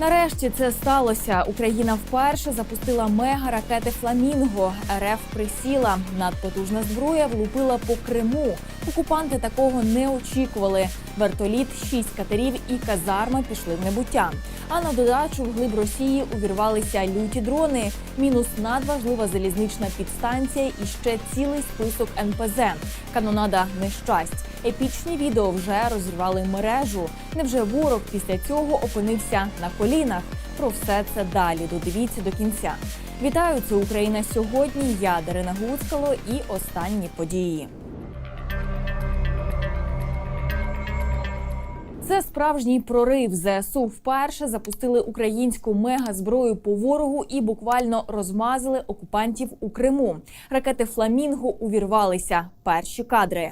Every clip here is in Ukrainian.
Нарешті це сталося. Україна вперше запустила мега-ракети Фламінго. РФ присіла. Надпотужна зброя влупила по Криму. Окупанти такого не очікували. Вертоліт, шість катерів і казарма пішли в небуття. А на додачу в глиб Росії увірвалися люті дрони. Мінус надважлива залізнична підстанція і ще цілий список НПЗ. Канонада нещасть. Епічні відео вже розірвали мережу. Невже ворог після цього опинився на колінах? Про все це далі. Додивіться до кінця. Вітаю, це Україна сьогодні. Я Дарина Гуцкало і останні події. Це справжній прорив. ЗСУ вперше запустили українську мегазброю по ворогу і буквально розмазали окупантів у Криму. Ракети Фламінго увірвалися. Перші кадри.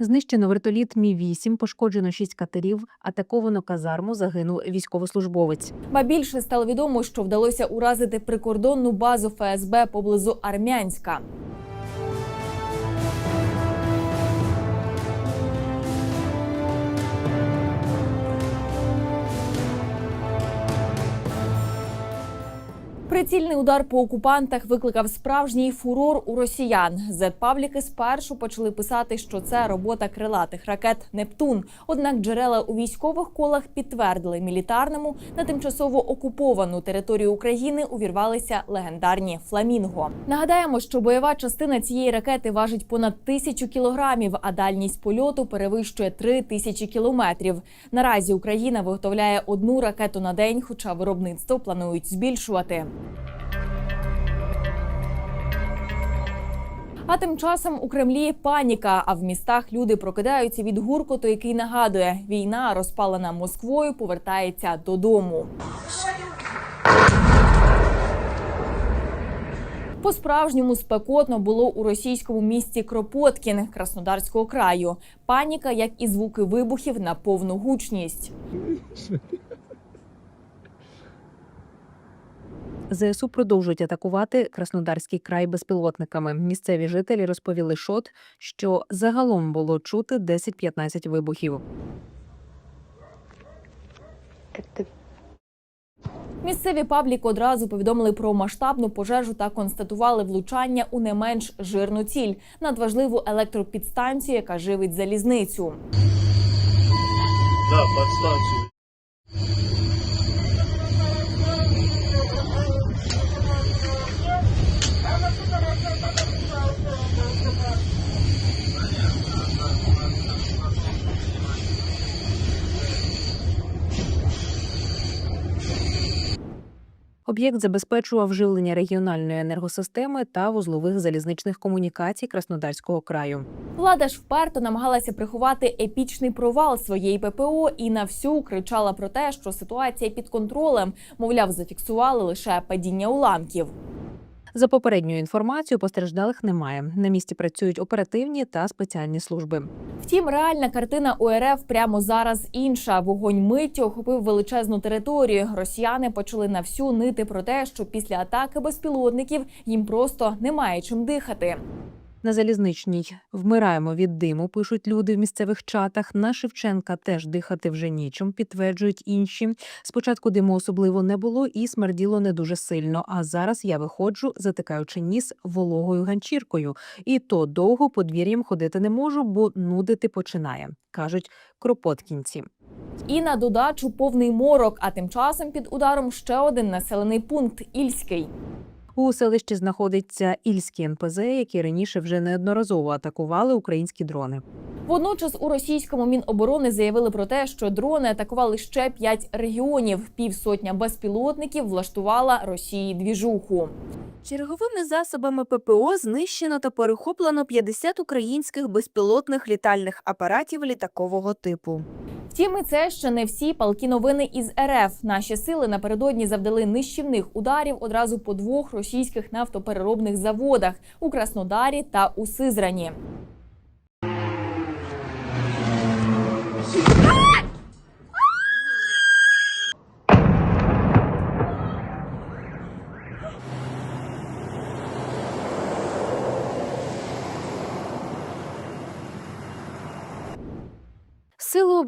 Знищено вертоліт Мі 8 пошкоджено 6 катерів, атаковано казарму, загинув військовослужбовець. Ба більше стало відомо, що вдалося уразити прикордонну базу ФСБ поблизу Армянська. Прицільний удар по окупантах викликав справжній фурор у росіян. Зет-пабліки спершу почали писати, що це робота крилатих ракет Нептун. Однак джерела у військових колах підтвердили мілітарному на тимчасово окуповану територію України увірвалися легендарні фламінго. Нагадаємо, що бойова частина цієї ракети важить понад тисячу кілограмів, а дальність польоту перевищує три тисячі кілометрів. Наразі Україна виготовляє одну ракету на день, хоча виробництво планують збільшувати. А тим часом у Кремлі паніка. А в містах люди прокидаються від гуркоту, який нагадує, війна розпалена Москвою, повертається додому. По-справжньому спекотно було у російському місті Кропоткін Краснодарського краю. Паніка, як і звуки вибухів на повну гучність. ЗСУ продовжують атакувати Краснодарський край безпілотниками. Місцеві жителі розповіли ШОТ, що загалом було чути 10-15 вибухів. Місцеві паблік одразу повідомили про масштабну пожежу та констатували влучання у не менш жирну ціль надважливу електропідстанцію, яка живить залізницю. Да, подставьте. Об'єкт забезпечував живлення регіональної енергосистеми та вузлових залізничних комунікацій Краснодарського краю. Влада ж вперто намагалася приховати епічний провал своєї ППО і на всю кричала про те, що ситуація під контролем, мовляв, зафіксували лише падіння уламків. За попередньою інформацією, постраждалих немає. На місці працюють оперативні та спеціальні служби. Втім, реальна картина УРФ прямо зараз інша. Вогонь миттю охопив величезну територію. Росіяни почали на всю нити про те, що після атаки безпілотників їм просто немає чим дихати. На залізничній вмираємо від диму, пишуть люди в місцевих чатах. На Шевченка теж дихати вже нічим, підтверджують інші. Спочатку диму особливо не було і смерділо не дуже сильно. А зараз я виходжу, затикаючи ніс вологою ганчіркою. І то довго подвір'ям ходити не можу, бо нудити починає, кажуть кропоткінці. І на додачу повний морок. А тим часом під ударом ще один населений пункт Ільський. У селищі знаходиться Ільський НПЗ, які раніше вже неодноразово атакували українські дрони. Водночас у російському міноборони заявили про те, що дрони атакували ще п'ять регіонів. Півсотня безпілотників влаштувала Росії двіжуху. Черговими засобами ППО знищено та перехоплено 50 українських безпілотних літальних апаратів літакового типу. Втім, і це ще не всі палкі новини із РФ. Наші сили напередодні завдали нищівних ударів одразу по двох російських нафтопереробних заводах у Краснодарі та у Сизрані.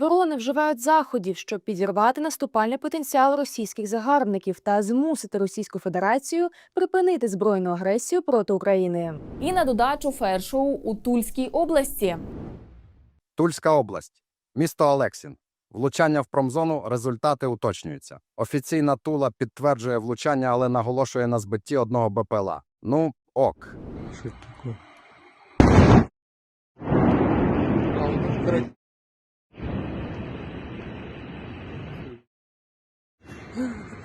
Сили оборони вживають заходів, щоб підірвати наступальний потенціал російських загарбників та змусити Російську Федерацію припинити збройну агресію проти України. І на додачу фаєр-шоу у Тульській області. Тульська область, місто Олексін. Влучання в промзону результати уточнюються. Офіційна Тула підтверджує влучання, але наголошує на збитті одного БПЛА. Ну, ок. Что это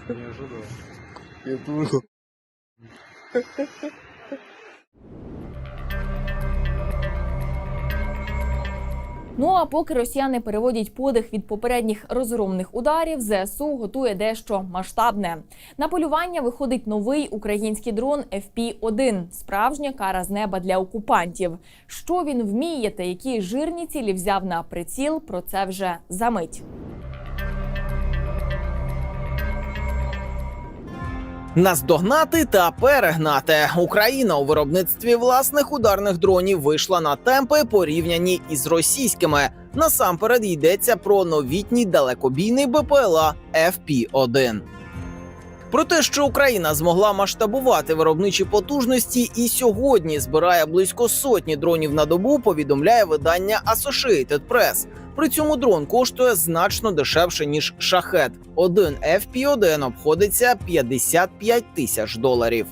Не ожидал. Я тоже. Ну а поки росіяни переводять подих від попередніх розгромних ударів, ЗСУ готує дещо масштабне. На полювання виходить новий український дрон FP-1 – справжня кара з неба для окупантів. Що він вміє та які жирні цілі взяв на приціл, про це вже за мить. Наздогнати та перегнати Україна у виробництві власних ударних дронів вийшла на темпи порівняні із російськими. Насамперед йдеться про новітній далекобійний БПЛА FP-1. Про те, що Україна змогла масштабувати виробничі потужності і сьогодні збирає близько сотні дронів на добу, повідомляє видання Associated Press. При цьому дрон коштує значно дешевше ніж шахет. Один FP-1 обходиться 55 тисяч доларів.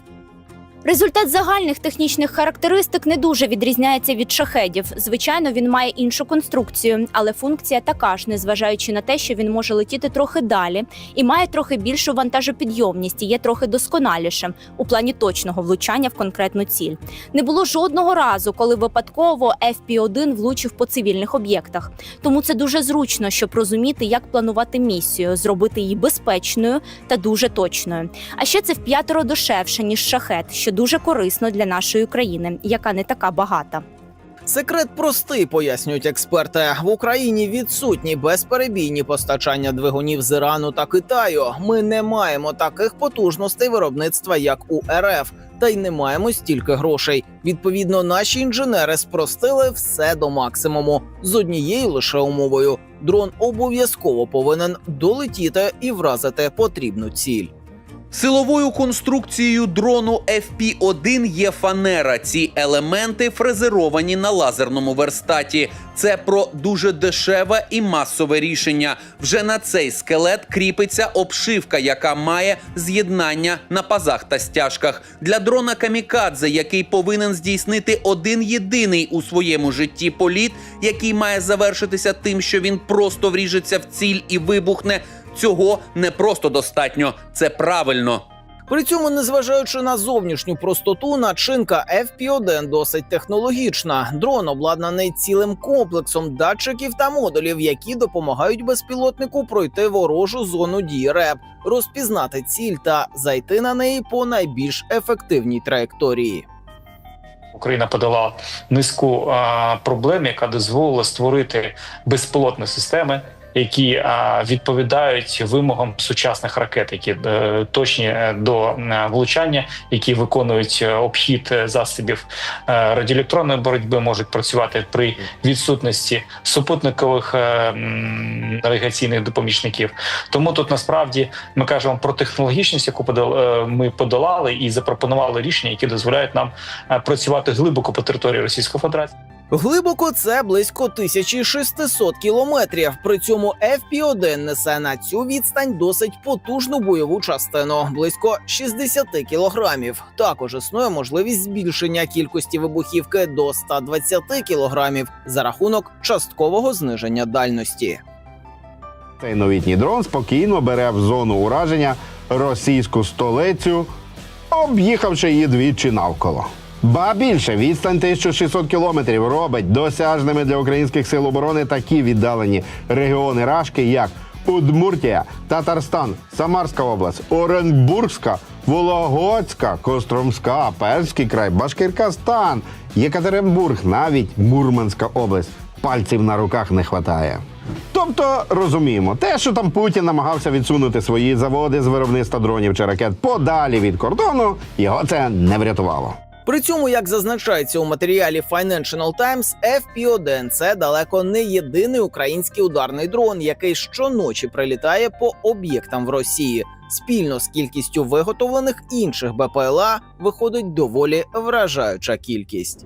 Результат загальних технічних характеристик не дуже відрізняється від шахедів. Звичайно, він має іншу конструкцію, але функція така ж, незважаючи на те, що він може летіти трохи далі і має трохи більшу вантажопідйомність і є трохи досконалішим у плані точного влучання в конкретну ціль. Не було жодного разу, коли випадково FP-1 влучив по цивільних об'єктах. Тому це дуже зручно, щоб розуміти, як планувати місію, зробити її безпечною та дуже точною. А ще це в п'ятеро дешевше ніж шахет, що дуже корисно для нашої країни, яка не така багата. Секрет простий, пояснюють експерти. В Україні відсутні безперебійні постачання двигунів з Ірану та Китаю. Ми не маємо таких потужностей виробництва, як у РФ, та й не маємо стільки грошей. Відповідно, наші інженери спростили все до максимуму з однією лише умовою: дрон обов'язково повинен долетіти і вразити потрібну ціль. Силовою конструкцією дрону FP-1 є фанера. Ці елементи фрезеровані на лазерному верстаті. Це про дуже дешеве і масове рішення. Вже на цей скелет кріпиться обшивка, яка має з'єднання на пазах та стяжках. Для дрона камікадзе, який повинен здійснити один єдиний у своєму житті політ, який має завершитися тим, що він просто вріжеться в ціль і вибухне. Цього не просто достатньо, це правильно. При цьому, незважаючи на зовнішню простоту, начинка FP-1 досить технологічна. Дрон обладнаний цілим комплексом датчиків та модулів, які допомагають безпілотнику пройти ворожу зону дії РЕП, розпізнати ціль та зайти на неї по найбільш ефективній траєкторії. Україна подала низку а, проблем, яка дозволила створити безпілотні системи, які відповідають вимогам сучасних ракет, які е, точні е, до е, влучання, які виконують обхід засобів радіоелектронної боротьби, можуть працювати при відсутності супутникових навігаційних допомічників. Тому тут насправді ми кажемо про технологічність, яку ми подолали, і запропонували рішення, які дозволяють нам працювати глибоко по території Російської Федерації. Глибоко це близько 1600 кілометрів. При цьому FP-1 несе на цю відстань досить потужну бойову частину близько 60 кілограмів. Також існує можливість збільшення кількості вибухівки до 120 кілограмів за рахунок часткового зниження дальності. Цей новітній дрон спокійно бере в зону ураження російську столицю об'їхавши її двічі навколо. Ба більше відстань 1600 кілометрів робить досяжними для українських сил оборони такі віддалені регіони Рашки, як Удмуртія, Татарстан, Самарська область, Оренбургська, Вологодська, Костромська, Перський край, Башкиркастан, Єкатеринбург, навіть Мурманська область. Пальців на руках не хватає. Тобто розуміємо, те, що там Путін намагався відсунути свої заводи з виробництва дронів чи ракет подалі від кордону, його це не врятувало. При цьому, як зазначається у матеріалі Financial Times, FP-1 – це далеко не єдиний український ударний дрон, який щоночі прилітає по об'єктам в Росії. Спільно з кількістю виготовлених інших БПЛА виходить доволі вражаюча кількість.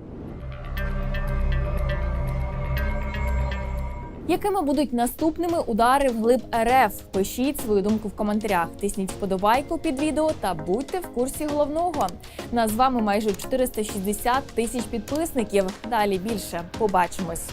Якими будуть наступними удари вглиб РФ? Пишіть свою думку в коментарях. Тисніть вподобайку під відео та будьте в курсі головного. Нас з вами майже 460 тисяч підписників. Далі більше. Побачимось.